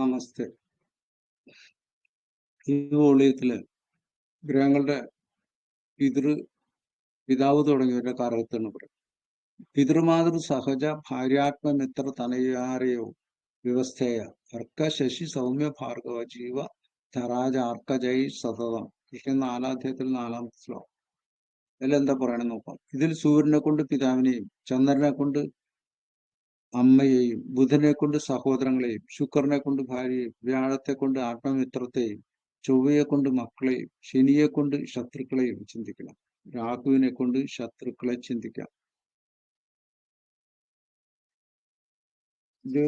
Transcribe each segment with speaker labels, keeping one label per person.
Speaker 1: നമസ്തേ. ഈ വോളിയത്തിൽ ഗ്രഹങ്ങളുടെ പിതൃ പിതാവ് തുടങ്ങിയവരുടെ കാലത്താണ് പറയും പിതൃമാതൃ സഹജ ഭാര്യാത്മമിത്ര തനയാരെയോ വ്യവസ്ഥയ അർക്ക ശശി സൗമ്യ ഭാർഗവ ജീവ ധരാജ അർക്കജൈ സതതം. കൃഷ്ണൻ നാലാധ്യായത്തിൽ നാലാം ശ്ലോകം. ഇതിലെന്താ പറയണം നോക്കാം. ഇതിൽ സൂര്യനെ കൊണ്ട് പിതാവിനെയും ചന്ദ്രനെ കൊണ്ട് അമ്മയെയും ബുധനെ കൊണ്ട് സഹോദരങ്ങളെയും ശുക്രനെ കൊണ്ട് ഭാര്യയെയും വ്യാഴത്തെ കൊണ്ട് ആത്മമിത്രത്തെയും ചൊവ്വയെ കൊണ്ട് മക്കളെയും ശനിയെ കൊണ്ട് ശത്രുക്കളെയും ചിന്തിക്കണം. രാഹുവിനെ കൊണ്ട് ശത്രുക്കളെ ചിന്തിക്കാം. ഇത്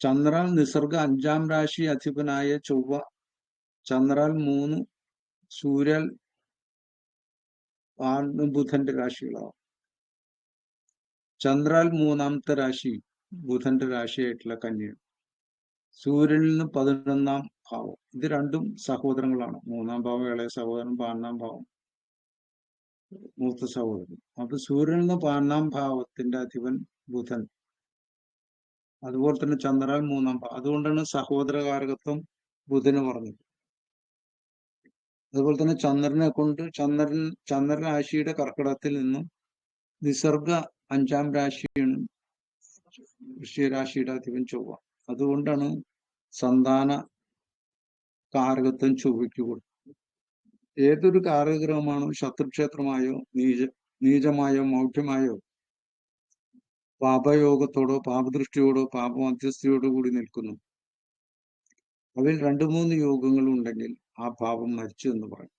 Speaker 1: ചന്ദ്രൻ നിസർഗ അഞ്ചാം രാശി അധിപനായ ചൊവ്വ ചന്ദ്രാൽ മൂന്ന് സൂര്യൻ ബുധന്റെ രാശികളാവും. ചന്ദ്രാൽ മൂന്നാമത്തെ രാശി ബുധന്റെ രാശിയായിട്ടുള്ള കന്യാണ് സൂര്യനിൽ നിന്ന് പതിനൊന്നാം ഭാവം. ഇത് രണ്ടും സഹോദരങ്ങളാണ്. മൂന്നാം ഭാവം ഇളയ സഹോദരൻ പതിനൊന്നാം ഭാവം. മൂത്ത സഹോദരൻ. അപ്പൊ സൂര്യനിൽ നിന്ന് പതിനൊന്നാം ഭാവത്തിന്റെ അധിപൻ ബുധൻ. അതുപോലെ തന്നെ ചന്ദ്രാൽ മൂന്നാം ഭാവം. അതുകൊണ്ടാണ് സഹോദരകാരകത്വം ബുധന് പറഞ്ഞത് അതുപോലെ തന്നെ ചന്ദ്രനെ കൊണ്ട് ചന്ദ്രൻ ചന്ദ്രരാശിയുടെ കർക്കിടത്തിൽ നിന്നും നിസർഗ അഞ്ചാം രാശിയാണ്. വൃശ്ചികരാശിയുടെ അധിപൻ ചൊവ്വ. അതുകൊണ്ടാണ് സന്താന കാരകത്വം ചൊവ്വയ്ക്ക് കൊടുക്കുന്നത് ഏതൊരു കാരകഗ്രഹമാണോ ശത്രുക്ഷേത്രമായോ നീച നീചമായോ മൗഢ്യമായോ പാപയോഗത്തോടോ പാപദൃഷ്ടിയോടോ പാപമധ്യസ്ഥയോടോ കൂടി നിൽക്കുന്നു. അതിൽ രണ്ടു മൂന്ന് യോഗങ്ങൾ ഉണ്ടെങ്കിൽ ആ പാപം മരിച്ചു എന്ന് പറയും.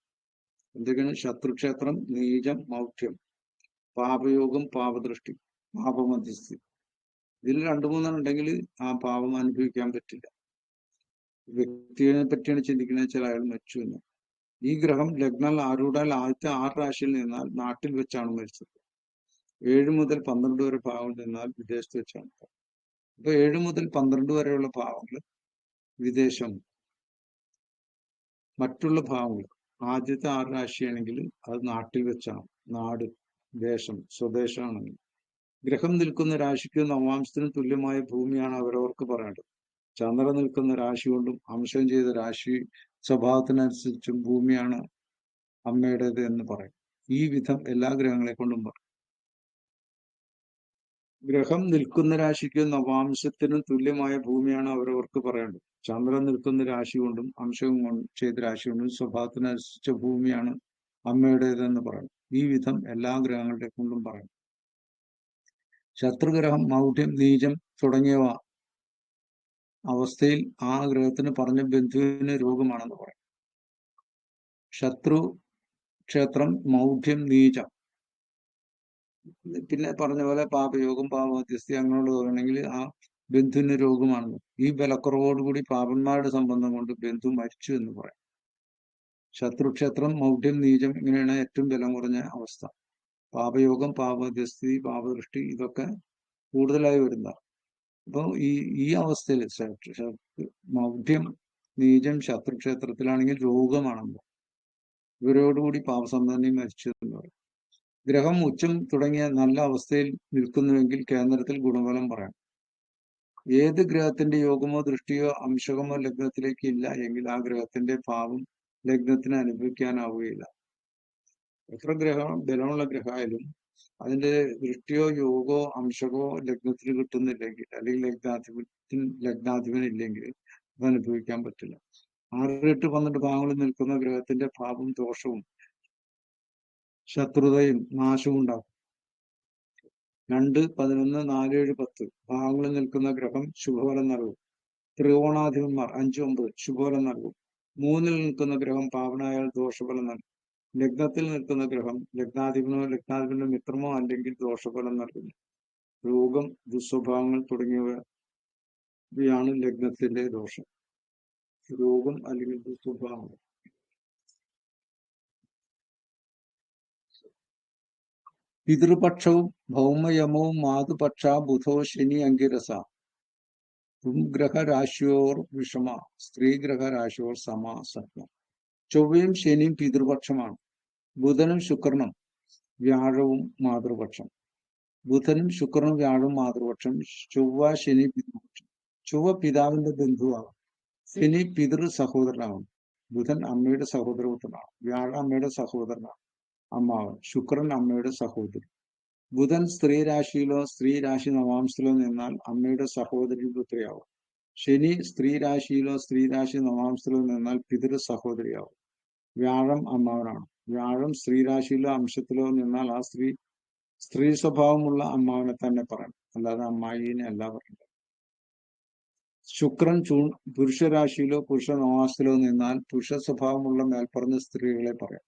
Speaker 1: എന്തൊക്കെയാണ്? ശത്രുക്ഷേത്രം നീചം മൗഢ്യം പാപയോഗം പാപദൃഷ്ടി പാപമധ്യസ്ഥി. ഇതിൽ രണ്ടു മൂന്നെണ്ണം ഉണ്ടെങ്കിൽ ആ പാപം അനുഭവിക്കാൻ പറ്റില്ല. വ്യക്തിയെ പറ്റിയാണ് ചിന്തിക്കുന്നത് വെച്ചാൽ അയാൾ മരിച്ചു എന്ന്. ഈ ഗ്രഹം ലഗ്നാൽ ആരൂടാൽ ആദ്യത്തെ ആറ് രാശിയിൽ നിന്നാൽ നാട്ടിൽ വെച്ചാണ് മരിച്ചത്. ഏഴ് മുതൽ പന്ത്രണ്ട് വരെ ഭാവം നിന്നാൽ വിദേശത്ത് വെച്ചാണ് അപ്പൊ ഏഴ് മുതൽ പന്ത്രണ്ട് വരെയുള്ള ഭാവങ്ങൾ വിദേശം. മറ്റുള്ള ഭാവങ്ങൾ ആദ്യത്തെ ആറ് രാശിയാണെങ്കിൽ അത് നാട്ടിൽ വെച്ചാണ്. നാട് ദേശം സ്വദേശമാണ്. ഗ്രഹം നിൽക്കുന്ന രാശിക്കും നവാംശത്തിനും തുല്യമായ ഭൂമിയാണ് അവരവർക്ക് പറയേണ്ടത്. ചന്ദ്ര നിൽക്കുന്ന രാശി കൊണ്ടും അംശം ചെയ്ത രാശി സ്വഭാവത്തിനനുസരിച്ചും ഭൂമിയാണ് അമ്മയുടേത് എന്ന് പറയും. ഈ വിധം എല്ലാ ഗ്രഹങ്ങളെ കൊണ്ടും പറയും. ഗ്രഹം നിൽക്കുന്ന രാശിക്കും നവാംശത്തിനും തുല്യമായ ഭൂമിയാണ് അവരവർക്ക് പറയേണ്ടത്. ചന്ദ്രൻ നിൽക്കുന്ന രാശി കൊണ്ടും അംശവും ചെയ്ത രാശി കൊണ്ടും സ്വഭാവത്തിനനുസരിച്ച ഭൂമിയാണ് അമ്മയുടേതെന്ന് പറയും. ഈ വിധം എല്ലാ ഗ്രഹങ്ങളുടെ കൊണ്ടും പറയും ശത്രുഗ്രഹം മൗഢ്യം നീചം തുടങ്ങിയവ അവസ്ഥയിൽ ആ ഗ്രഹത്തിന് പറഞ്ഞ ബന്ധുവിന് രോഗമാണെന്ന് പറയും ശത്രു ക്ഷേത്രം മൗഢ്യം നീചം. പിന്നെ പറഞ്ഞ പോലെ പാപയോഗം പാപമധ്യസ്ഥി അങ്ങനെയുള്ളതാണെങ്കിൽ ആ ബന്ധുവിന് രോഗമാണെന്ന്. ഈ ബലക്കുറവോടുകൂടി പാപന്മാരുടെ സംബന്ധം കൊണ്ട് ബന്ധു മരിച്ചു എന്ന് പറയും. ശത്രുക്ഷേത്രം മൗഢ്യം നീചം ഇങ്ങനെയാണ് ഏറ്റവും ബലം കുറഞ്ഞ അവസ്ഥ. പാപയോഗം പാപമധ്യസ്ഥി പാപദൃഷ്ടി ഇതൊക്കെ കൂടുതലായി വരുന്ന. അപ്പോൾ ഈ ഈ അവസ്ഥയിൽ മൗഢ്യം നീചം ശത്രുക്ഷേത്രത്തിലാണെങ്കിൽ രോഗമാണല്ലോ. ഇവരോടുകൂടി പാപസന്താനി മരിച്ചു എന്ന് പറയും ഗ്രഹം ഉച്ചം തുടങ്ങിയ നല്ല അവസ്ഥയിൽ നിൽക്കുന്നുവെങ്കിൽ കേന്ദ്രത്തിൽ ഗുണഫലം പറയാം. ഏത് ഗ്രഹത്തിന്റെ യോഗമോ ദൃഷ്ടിയോ അംശകമോ ലഗ്നത്തിലേക്ക് ഇല്ല എങ്കിൽ ആ ഗ്രഹത്തിന്റെ ഭാവം ലഗ്നത്തിന് അനുഭവിക്കാനാവുകയില്ല. എത്ര ഗ്രഹം ബലമുള്ള ഗ്രഹമായാലും അതിന്റെ ദൃഷ്ടിയോ യോഗോ അംശകോ ലഗ്നത്തിന് കിട്ടുന്നില്ലെങ്കിൽ അല്ലെങ്കിൽ ലഗ്നാധിപൻ ലഗ്നാധിപൻ ഇല്ലെങ്കിൽ അത് അനുഭവിക്കാൻ പറ്റില്ല. ആറ് എട്ട് പന്ത്രണ്ട് ഭാഗങ്ങളിൽ നിൽക്കുന്ന ഗ്രഹത്തിന്റെ ഭാവം ദോഷവും ശത്രുതയും നാശവും ഉണ്ടാകും രണ്ട് പതിനൊന്ന് നാല് ഏഴ് പത്ത് ഭാഗങ്ങളിൽ നിൽക്കുന്ന ഗ്രഹം ശുഭഫലം നൽകും. ത്രികോണാധിപന്മാർ അഞ്ചു ഒമ്പത് ശുഭഫലം നൽകും. മൂന്നിൽ നിൽക്കുന്ന ഗ്രഹം പാവനായാൽ ദോഷഫലം നൽകും ലഗ്നത്തിൽ നിൽക്കുന്ന ഗ്രഹം ലഗ്നാധിപനോ ലഗ്നാധിപന്റെ മിത്രമോ അല്ലെങ്കിൽ ദോഷഫലം നൽകുന്നു. രോഗം ദുസ്വഭാവങ്ങൾ തുടങ്ങിയവയാണ് ലഗ്നത്തിന്റെ ദോഷം. രോഗം അല്ലെങ്കിൽ ദുസ്വഭാവങ്ങൾ പിതൃപക്ഷവും ഭൗമയമവും മാതുപക്ഷ ബുധോ ശനി അങ്കിരസ. പുംഗ്രഹരാശിയോർ വിഷമ സ്ത്രീഗ്രഹരാശിയോർ സമ സത്വം ചൊവ്വയും ശനിയും പിതൃപക്ഷമാണ്. ബുധനും ശുക്രനും വ്യാഴവും മാതൃപക്ഷം. ബുധനും ശുക്രനും വ്യാഴം മാതൃപക്ഷം ചൊവ്വ ശനി പിതൃപക്ഷം. ചൊവ്വ പിതാവിന്റെ ബന്ധുവാകും ശനി പിതൃ സഹോദരനാകും ബുധൻ അമ്മയുടെ സഹോദരപുത്രനാണ്. വ്യാഴ അമ്മയുടെ സഹോദരനാണ്. അമ്മാവൻ ശുക്രൻ അമ്മയുടെ സഹോദരി. ബുധൻ സ്ത്രീ രാശിയിലോ സ്ത്രീ രാശി നവാംശത്തിലോ നിന്നാൽ അമ്മയുടെ സഹോദരി പുത്രിയാവും. ശനി സ്ത്രീ രാശിയിലോ സ്ത്രീ രാശി നവാംശത്തിലോ നിന്നാൽ പിതൃ സഹോദരിയാവും. വ്യാഴം അമ്മാവനാണ്. വ്യാഴം സ്ത്രീ രാശിയിലോ അംശത്തിലോ നിന്നാൽ ആ സ്ത്രീ സ്ത്രീ സ്വഭാവമുള്ള അമ്മാവനെ തന്നെ പറയണം അല്ലാതെ അമ്മായിനെ അല്ല പറയണം ശുക്രൻ ചൂ പുരുഷരാശിയിലോ പുരുഷ നവാസത്തിലോ നിന്നാൽ പുരുഷ സ്വഭാവമുള്ള മേൽപ്പറഞ്ഞ സ്ത്രീകളെ പറയാം.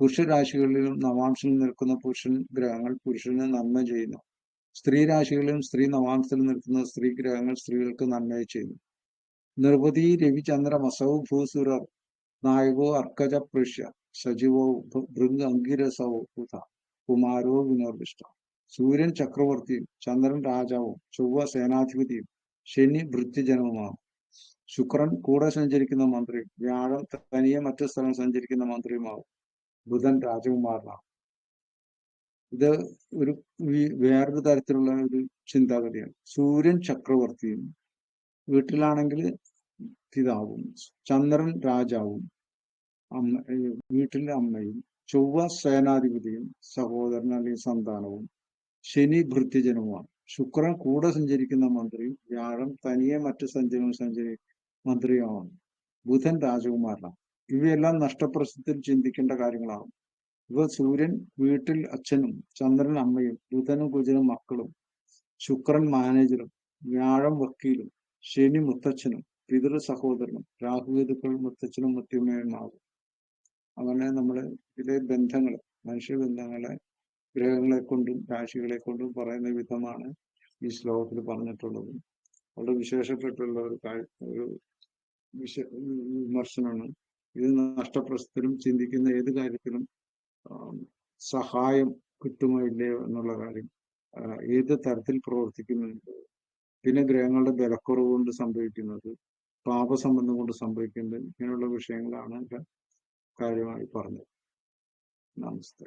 Speaker 1: പുരുഷരാശികളിലും നവാംശത്തിൽ നിൽക്കുന്ന പുരുഷൻ ഗ്രഹങ്ങൾ പുരുഷന് നന്മ ചെയ്യുന്നു. സ്ത്രീ രാശികളിലും സ്ത്രീ നവാംശത്തിൽ നിൽക്കുന്ന സ്ത്രീ ഗ്രഹങ്ങൾ സ്ത്രീകൾക്ക് നന്മയെ ചെയ്യുന്നു. നിർവതി രവിചന്ദ്ര മസൗ ഭൂസുരർ നായകോ അർക്കജ പൃഷ്യ സജീവോ ഭൃംഗ അങ്കിരസവോ ബുധ കുമാരോ വിനോർവിഷ്ട സൂര്യൻ ചക്രവർത്തിയും ചന്ദ്രൻ രാജാവും ചൊവ്വ സേനാധിപതിയും ശനി വൃത്തിജനവുമാണ് ശുക്രൻ കൂടെ സഞ്ചരിക്കുന്ന മന്ത്രിയും വ്യാഴം തനിയെ മറ്റു സ്ഥലം സഞ്ചരിക്കുന്ന മന്ത്രിയുമാവും. ബുധൻ രാജകുമാരനാണ്. ഇത് ഒരു വേറൊരു തരത്തിലുള്ള ഒരു ചിന്താഗതിയാണ്. സൂര്യൻ ചക്രവർത്തിയും വീട്ടിലാണെങ്കിൽ പിതാവും ചന്ദ്രൻ രാജാവും അമ്മ വീട്ടിലെ അമ്മയും ചൊവ്വ സേനാധിപതിയും സഹോദരൻ അല്ലെങ്കിൽ സന്താനവും ശനി ഭൃത്യജനവുമാണ് ശുക്രൻ കൂടെ സഞ്ചരിക്കുന്ന മന്ത്രിയും വ്യാഴം തനിയെ മറ്റു സഞ്ചരിക്കുന്ന സഞ്ചരി മന്ത്രിയുമാണ്. ബുധൻ രാജകുമാരനാണ്. ഇവയെല്ലാം നഷ്ടപ്രസത്തിൽ ചിന്തിക്കേണ്ട കാര്യങ്ങളാകും ഇവ സൂര്യൻ വീട്ടിൽ അച്ഛനും ചന്ദ്രൻ അമ്മയും ബുധനും കുജനും മക്കളും ശുക്രൻ മാനേജറും വ്യാഴം വക്കീലും ശനി മുത്തച്ഛനും പിതൃ സഹോദരനും രാഹുകേതുക്കൾ മുത്തച്ഛനും മുത്തുമ്മയുമാകും അങ്ങനെ നമ്മൾ ഇതിലെ ബന്ധങ്ങൾ മനുഷ്യ ബന്ധങ്ങളെ ഗ്രഹങ്ങളെ കൊണ്ടും രാശികളെ കൊണ്ടും പറയുന്ന വിധമാണ് ഈ ശ്ലോകത്തിൽ പറഞ്ഞിട്ടുള്ളത്. വളരെ വിശേഷപ്പെട്ടുള്ള ഒരു ഒരു വിമർശനമാണ്. ഇത് നഷ്ടപ്രസ്ഥത്തിലും ചിന്തിക്കുന്ന ഏത് കാര്യത്തിലും സഹായം കിട്ടുമോ ഇല്ലയോ എന്നുള്ള കാര്യം ഏത് തരത്തിൽ പ്രവർത്തിക്കുന്നുണ്ട്? പിന്നെ ഗ്രഹങ്ങളുടെ ബലക്കുറവ് കൊണ്ട് സംഭവിക്കുന്നത് പാപസംബന്ധം കൊണ്ട് സംഭവിക്കുന്നത് ഇങ്ങനെയുള്ള വിഷയങ്ങളാണ് കാര്യമായി പറഞ്ഞത്. നമസ്തേ.